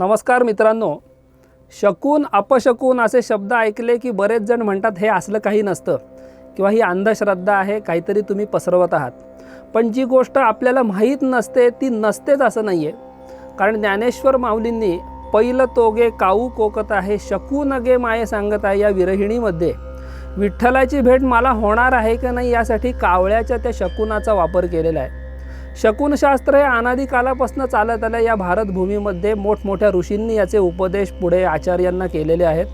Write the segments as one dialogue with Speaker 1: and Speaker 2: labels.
Speaker 1: नमस्कार मित्रांनो. शकून अपशकून असे शब्द ऐकले की बरेच जण म्हणतात हे असलं काही नसतं किंवा ही अंधश्रद्धा आहे काहीतरी तुम्ही पसरवत आहात. पण जी गोष्ट आपल्याला माहीत नसते ती नसतेच असं नाही आहे कारण ज्ञानेश्वर माऊलींनी पहिलं तोगे काऊ कोकत आहे शकू नगे माये सांगत आहे या विरहिणीमध्ये. विठ्ठलाची भेट मला होणार आहे का नाही यासाठी कावळ्याच्या त्या शकुनाचा वापर केलेला आहे. शकुनशास्त्र हे अनादी कालापासून चालत आलं या भारतभूमीमध्ये मोठमोठ्या ऋषींनी याचे उपदेश पुढे आचार्यांना केलेले आहेत.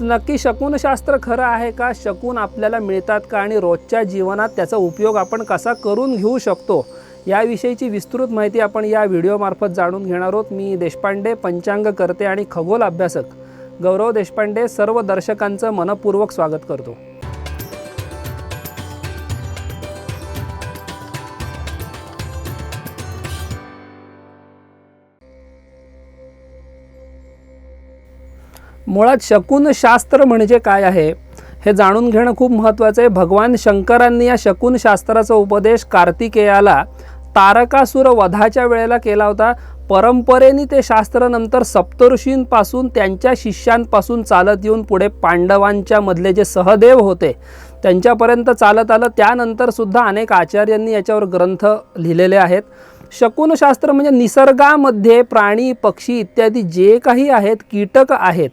Speaker 1: नक्की शकुनशास्त्र खरं आहे का? शकून आपल्याला मिळतात का? आणि रोजच्या जीवनात त्याचा उपयोग आपण कसा करून घेऊ शकतो? याविषयीची विस्तृत माहिती आपण या व्हिडिओमार्फत जाणून घेणार आहोत. मी देशपांडे पंचांग करते आणि खगोल अभ्यासक. गौरव देशपांडे सर्व दर्शकांचं मनपूर्वक स्वागत करतो. मुळात शकुन शास्त्र म्हणजे काय आहे? हे जाणून घेणं खूप महत्त्वाचं आहे. भगवान शंकरांनी या शकुन शास्त्राचा उपदेश कार्तिकेयाला तारकासुर वधाच्या वेळेला केला होता. परंपरेने ते शास्त्र नंतर सप्तऋषींपासून त्यांच्या शिष्यांपासून चालत येऊन पुढे पांडवांच्या मधले जे सहदेव होते त्यांच्यापर्यंत चालत आलं. त्यानंतर सुद्धा अनेक आचार्यांनी याच्यावर ग्रंथ लिहिलेले आहेत. शकुनशास्त्र म्हणजे निसर्गामध्ये प्राणी पक्षी इत्यादी जे काही आहेत कीटक आहेत.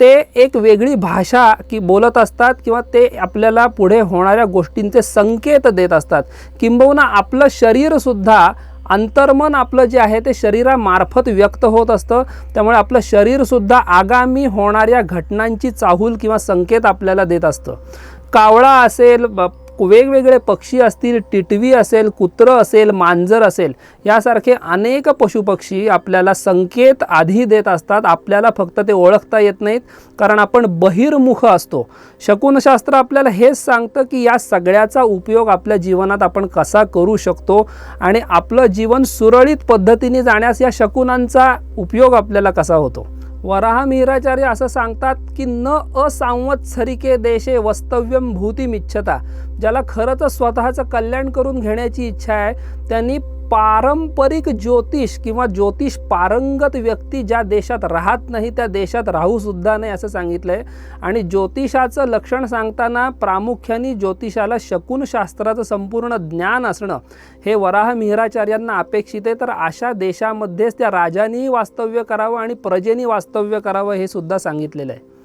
Speaker 1: ते एक वेगळी भाषा की बोलत असतात किंवा ते आपल्याला पुढे होणाऱ्या गोष्टींचे संकेत देत असतात. किंबहुना आपलं शरीरसुद्धा अंतर्मन आपलं जे आहे ते शरीरामार्फत व्यक्त होत असतं. त्यामुळे आपलं शरीरसुद्धा आगामी होणाऱ्या घटनांची चाहूल किंवा संकेत आपल्याला देत असतं. कावळा असेल वेगवेगळे पक्षी असतील टिटवी असेल कुत्रं असेल मांजर असेल यासारखे अनेक पशुपक्षी आपल्याला संकेत आधी देत असतात. आपल्याला फक्त ते ओळखता येत नाहीत कारण आपण बहिर्मुख असतो. शकुनशास्त्र आपल्याला हेच सांगतं की या सगळ्याचा उपयोग आपल्या जीवनात आपण कसा करू शकतो आणि आपलं जीवन सुरळीत पद्धतीने जाण्यास या शकुनांचा उपयोग आपल्याला कसा होतो. वराह मिहिराचार्य असं सांगतात की न असांवत्सरिके देशे वस्तव्यम भूतीमिच्छता. ज्याला खरंच स्वतःचं कल्याण करून घेण्याची इच्छा आहे त्यांनी पारंपरिक ज्योतिष किंवा ज्योतिष पारंगत व्यक्ती ज्या देशात राहत नाही त्या देशात राहूसुद्धा नाही असं सांगितलं आहे आणि ज्योतिषाचं लक्षण सांगताना प्रामुख्याने ज्योतिषाला शकुनशास्त्राचं संपूर्ण ज्ञान असणं हे वराह मिहिराचार्यांना अपेक्षित आहे. तर अशा देशामध्येच त्या राजांनीही वास्तव्य करावं आणि प्रजेनी वास्तव्य करावं हे सुद्धा सांगितलेलं आहे.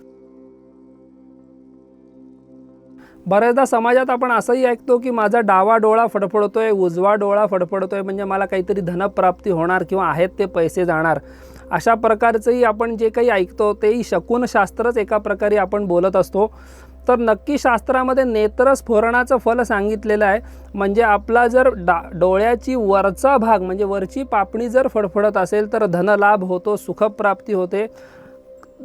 Speaker 1: बऱ्याचदा समाजात आपण असंही ऐकतो की माझा डावा डोळा फडफडतोय उजवा डोळा फडफडतोय म्हणजे मला काहीतरी धनप्राप्ती होणार किंवा आहेत ते पैसे जाणार. अशा प्रकारचंही आपण जे काही ऐकतो तेही शकुनशास्त्रच एका प्रकारे आपण बोलत असतो. तर नक्की शास्त्रामध्ये नेत्रस्फोरणाचं फल सांगितलेलं आहे. म्हणजे आपला जर डा डोळ्याची वरचा भाग म्हणजे वरची पापणी जर फडफडत असेल तर धनलाभ होतो सुखप्राप्ती होते.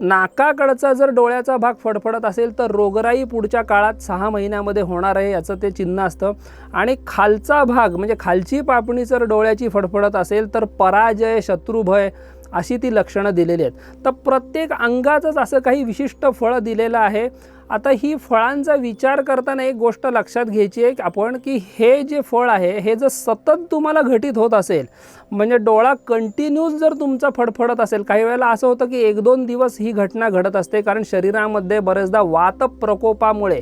Speaker 1: नाकाकडचा जर डोळ्याचा भाग फडफडत असेल तर रोगराई पुढच्या काळात सहा महिन्यामध्ये होणार आहे याचं ते चिन्ह असतं. आणि खालचा भाग म्हणजे खालची पापणी जर डोळ्याची फडफडत असेल तर पराजय शत्रुभय अशी ती लक्षणं दिलेली आहेत. तर प्रत्येक अंगाचंच असं काही विशिष्ट फळं दिलेलं आहे. आता ही फळांचा विचार करताना एक गोष्ट लक्षात घ्यायची आहे की आपण की हे जे फळ आहे हे जर सतत तुम्हाला घटित होत असेल म्हणजे डोळा कंटिन्यूस जर तुमचा फडफडत असेल काही वेळेला असं होतं की एक दोन दिवस ही घटना घडत असते कारण शरीरामध्ये बरेचदा वात प्रकोपामुळे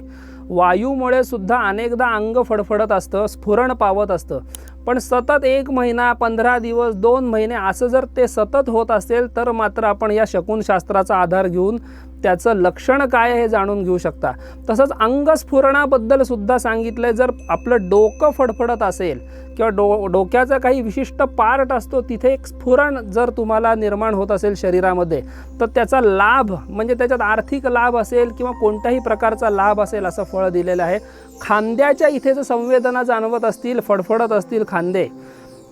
Speaker 1: वायूमुळे सुद्धा अनेकदा अंग फडफडत असतं स्फुरण पावत असतं. पण सतत एक महिना पंधरा दिवस दोन महिने असं जर ते सतत होत असेल तर मात्र आपण या शकुनशास्त्राचा आधार घेऊन त्याचं लक्षण काय हे जाणून घेऊ शकता. तसंच अंगस्फुरणाबद्दल सुद्धा सांगितलं जर आपलं डोकं फडफडत असेल किंवा डो डोक्याचा काही विशिष्ट पार्ट असतो तिथे एक स्फुरण जर तुम्हाला निर्माण होत असेल शरीरामध्ये तर त्याचा लाभ म्हणजे त्याच्यात आर्थिक लाभ असेल किंवा कोणत्याही प्रकारचा लाभ असेल असं फळ दिलेलं आहे. खांद्याच्या इथे जर संवेदना जाणवत असतील फडफडत असतील खांदे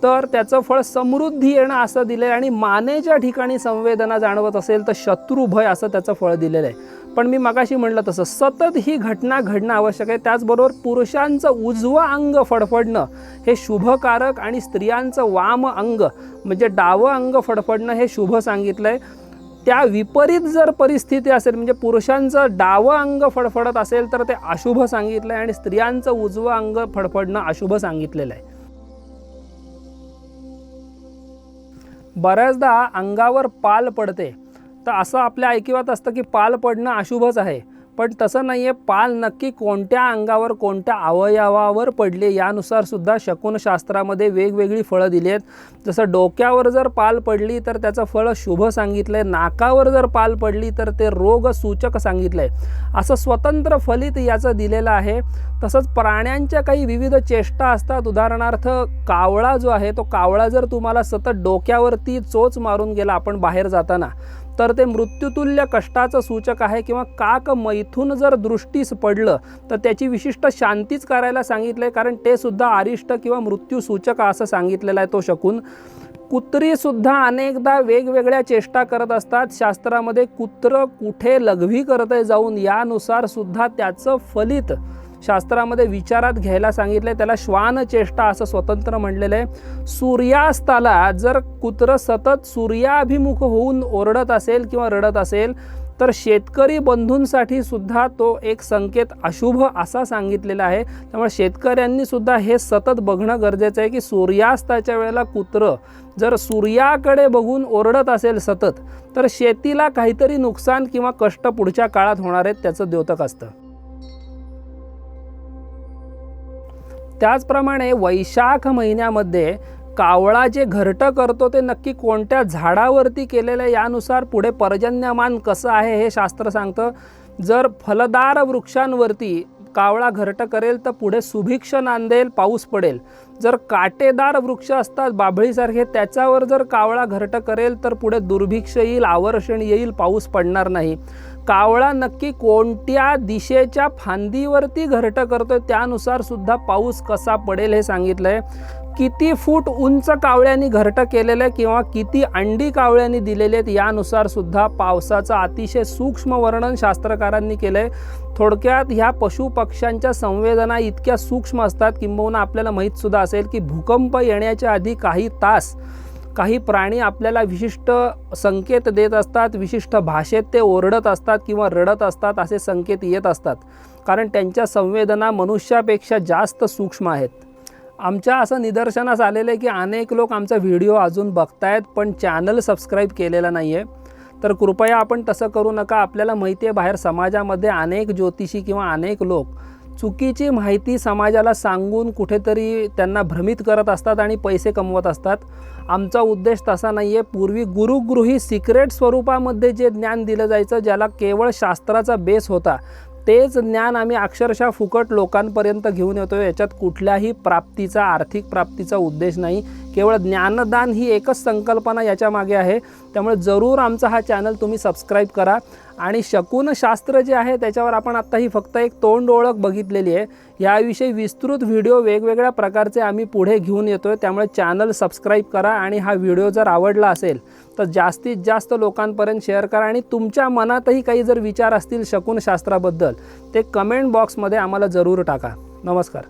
Speaker 1: तर त्याचं फळ समृद्धी येणं असं दिलं आहे आणि मानेच्या ठिकाणी संवेदना जाणवत असेल तर शत्रुभय असं त्याचं फळ दिलेलं आहे. पण मी मगाशी म्हणलं तसं सतत ही घटना घडणं आवश्यक आहे. त्याचबरोबर पुरुषांचं उजवं अंग फडफडणं हे शुभकारक आणि स्त्रियांचं वाम अंग म्हणजे डावं अंग फडफडणं हे शुभ सांगितलं आहे त्या विपरीत जर परिस्थिती असेल म्हणजे पुरुषांचं डावं अंग फडफडत असेल तर ते अशुभ सांगितलं आहे आणि स्त्रियांचं उजवं अंग फडफडणं अशुभ सांगितलेलं आहे. बऱ्याचदा अंगावर पाल पडते. तर असं आपल्या ऐकिवात असतं की पाल पडणं अशुभच आहे. पण तसं नाही आहे पाल नक्की कोणत्या अंगावर कोणत्या अवयवावर पडले यानुसार सुद्धा शकुनशास्त्रामध्ये वेगवेगळी फळं दिली आहेत जसं डोक्यावर जर पाल पडली तर त्याचं फळ शुभ सांगितलं आहे नाकावर जर पाल पडली तर ते रोगसूचक सांगितलं आहे असं स्वतंत्र फलित याचं दिलेलं आहे. तसंच प्राण्यांच्या काही विविध चेष्टा असतात. उदाहरणार्थ कावळा जो आहे तो कावळा जर तुम्हाला सतत डोक्यावरती चोच मारून गेला आपण बाहेर जाताना तर ते मृत्यूतुल्य कष्टाचं सूचक आहे किंवा काक मैथून जर दृष्टीस पडलं तर त्याची विशिष्ट शांतीच करायला सांगितलं आहे कारण ते सुद्धा आरिष्ट किंवा मृत्यूसूचक असं सांगितलेलं आहे तो शकून. कुत्रीसुद्धा अनेकदा वेगवेगळ्या चेष्टा करत असतात. शास्त्रामध्ये कुत्र कुठे लघवी करत आहे जाऊन यानुसार सुद्धा त्याचं फलित शास्त्रामध्ये विचारात घ्यायला सांगितलं आहे त्याला श्वानचेष्टा असं स्वतंत्र म्हणलेलं आहे. सूर्यास्ताला जर कुत्रं सतत सूर्याभिमुख होऊन ओरडत असेल किंवा रडत असेल तर शेतकरी बंधूंसाठी सुद्धा तो एक संकेत अशुभ असा सांगितलेला आहे. त्यामुळे शेतकऱ्यांनी सुद्धा हे सतत बघणं गरजेचं आहे की सूर्यास्ताच्या वेळेला कुत्रं जर सूर्याकडे बघून ओरडत असेल सतत तर शेतीला काहीतरी नुकसान किंवा कष्ट पुढच्या काळात होणार आहेत त्याचं द्योतक असतं. त्याचप्रमाणे वैशाख महिन्यामध्ये कावळा जे घरटं करतो ते नक्की कोणत्या झाडावरती केलेलं आहे यानुसार पुढे पर्जन्यमान कसं आहे हे शास्त्र सांगतं. जर फलदार वृक्षांवरती कावळा घरटं करेल तर पुढे सुभिक्ष नांदेल पाऊस पडेल. जर काटेदार वृक्ष असतात बाभळीसारखे त्याच्यावर जर कावळा घरटं करेल तर पुढे दुर्भिक्ष येईल आवर्षण येईल पाऊस पडणार नाही. कावळा नक्की कोणत्या दिशेच्या फांदीवरती घरटं करतोय? त्यानुसार सुद्धा पाऊस कसा पडेल हे सांगितलंय. किती फूट उंच कावळ्यांनी घरटं केलेलं आहे किंवा किती अंडी कावळ्यांनी दिलेले आहेत यानुसार सुद्धा पावसाचं अतिशय सूक्ष्म वर्णन शास्त्रकारांनी केलं आहे थोडक्यात ह्या पशु पक्ष्यांच्या संवेदना इतक्या सूक्ष्म असतात किंबहुना आपल्याला माहीत सुद्धा असेल की भूकंप येण्याच्या आधी काही तास काही प्राणी आपल्याला विशिष्ट संकेत देत असतात विशिष्ट भाषेत ते ओरडत असतात किंवा रडत असतात असे संकेत येत असतात. कारण त्यांच्या संवेदना मनुष्यापेक्षा जास्त सूक्ष्म आहेत. आमच्या असं निदर्शनास आलेलं आहे की अनेक लोक आमचा व्हिडिओ अजून बघतायत पण चॅनल सबस्क्राईब केलेला नाही आहे तर कृपया आपण तसं करू नका. आपल्याला माहिती आहे बाहेर समाजामध्ये अनेक ज्योतिषी किंवा अनेक लोक चुकीची माहिती समाजाला सांगून कुठेतरी त्यांना भ्रमित करत असतात आणि पैसे कमवत असतात. आमचा उद्देश तसा नाही आहे पूर्वी गुरुगृही सिक्रेट स्वरूपामध्ये जे ज्ञान दिलं जायचं ज्याला केवळ शास्त्राचा बेस होता तेच ज्ञान आम्ही अक्षरशः फुकट लोकांपर्यंत घेऊन येतो याच्यात कुठल्याही प्राप्तीचा आर्थिक प्राप्तीचा उद्देश नाही. केवळ ज्ञानदान ही एकच संकल्पना याच्या मागे आहे. त्यामुळे जरूर आमचा हा चॅनल तुम्ही सबस्क्राईब करा. आणि शकून शास्त्र जे आहे त्याच्यावर आपण आत्ता ही फक्त एक तोंड ओळख बघितलेली आहे. याविषयी विस्तृत व्हिडिओ वेगवेगळ्या प्रकारचे आम्ही पुढे घेऊन येतो आहे त्यामुळे चॅनल सबस्क्राईब करा आणि हा व्हिडिओ जर आवडला असेल तर जास्तीत जास्त लोकांपर्यंत शेअर करा. आणि तुमच्या मनातही काही जर विचार असतील शकूनशास्त्राबद्दल ते कमेंट बॉक्समध्ये आम्हाला जरूर टाका. नमस्कार.